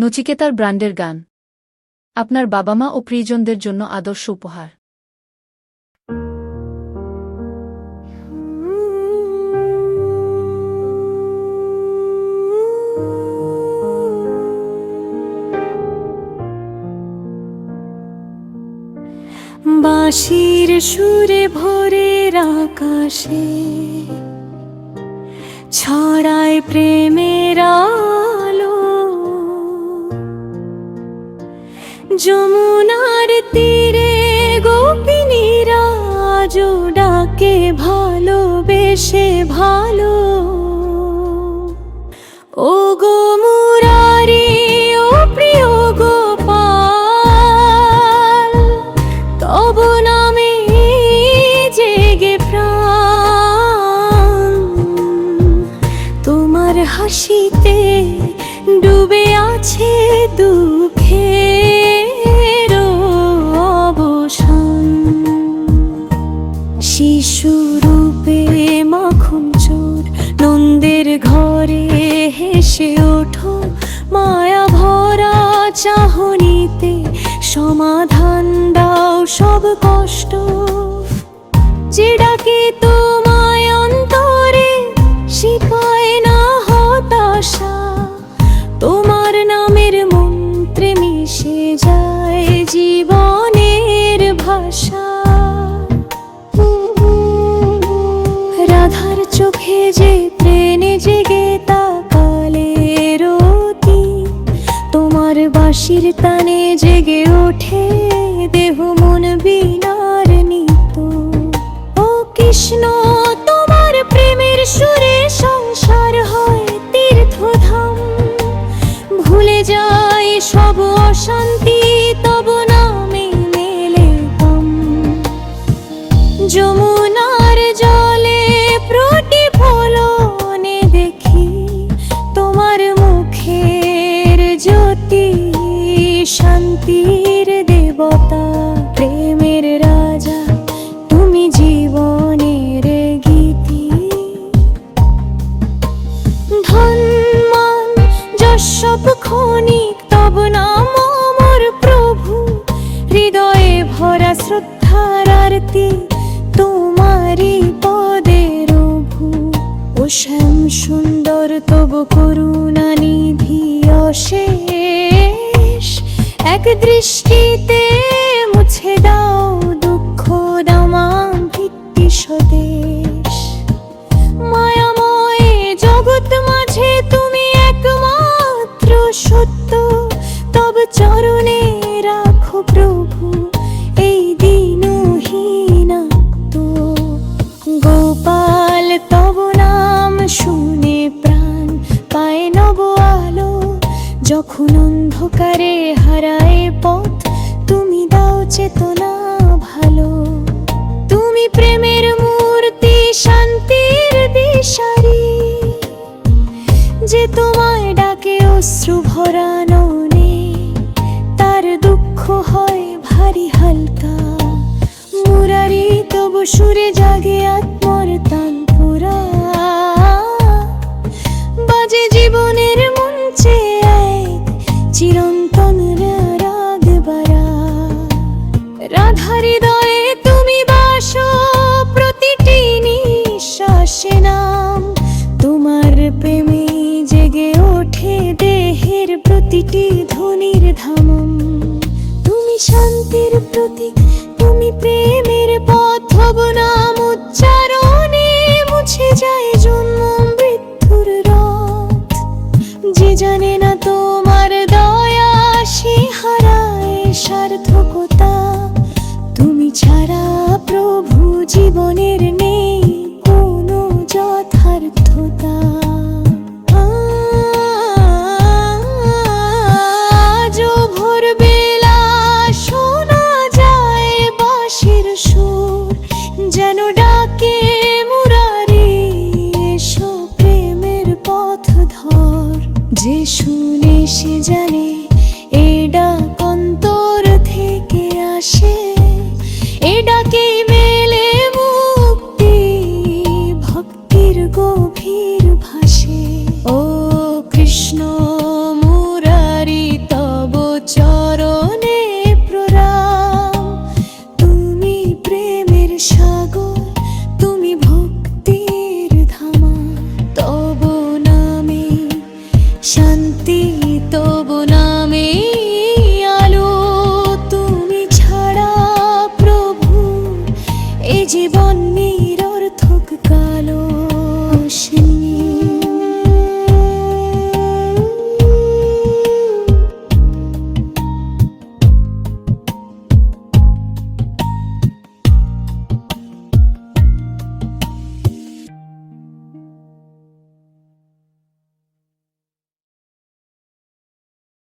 নচিকেতার ব্র্যান্ডের গান। আপনার বাবা মা ও প্রিয়জনদের জন্য আদর্শ উপহার। বাঁশির সুরে ভোরের আকাশে ছড়ায় প্রেমের যমুনার তীরে গোপিনীরা আজও ডাকে ভালোবেসে ভালো। ও গো জেগে তোমার হাসিতে ডুবে আছে সমাধান দাও সব কষ্ট। যে ডাকে তোমায় অন্তরে শিপায় না হতাশা। তোমার নামের মন্ত্রে মিশে যায় জীবনের ভাষা। রাধার চোখে যে প্রেনে জেগে ওঠে দেহ মন বিনার নিত ও কৃষ্ণ, তোমার প্রেমের সুরে সংসার হয় তীর্থধাম। ভুলে যায় সব অশান্তি আরতি তোমারি পদের ভু ও শ্যাম সুন্দর তব করুণা নিধি অশেষ এক দৃষ্টিতে মুছে দাও দুঃখ নামা ভিত্তি স্বদেশ যখন অন্ধকারে হারায় পথ, তুমি দাও চেতনা ভালো। তুমি প্রেমের মূর্তি, শান্তির দিশারি। যে তোমায় ডাকে অশ্রু ভরা ননে তার দুঃখ হয় ভারী হালকা। মুরারি তবু সুরে জাগে আত্মর তানপুরা বাজে হৃদয়ে প্রতিটি নিঃশ্বাসে নাম। তোমার প্রেমে জেগে ওঠে দেহের প্রতিটি ধ্বনির ধামম। তুমি শান্তির প্রতীক ছাড়া প্রভু জীবনের নেই কোনো যথার্থতা। ভোরবেলা শোনা যায় সুর, যেন ডাকে মুরারি প্রেমের পথ ধর যে জ্যোতি তব নামে আলো। তুমি ছাড়া প্রভু এ জীবন নিরর্থক কালো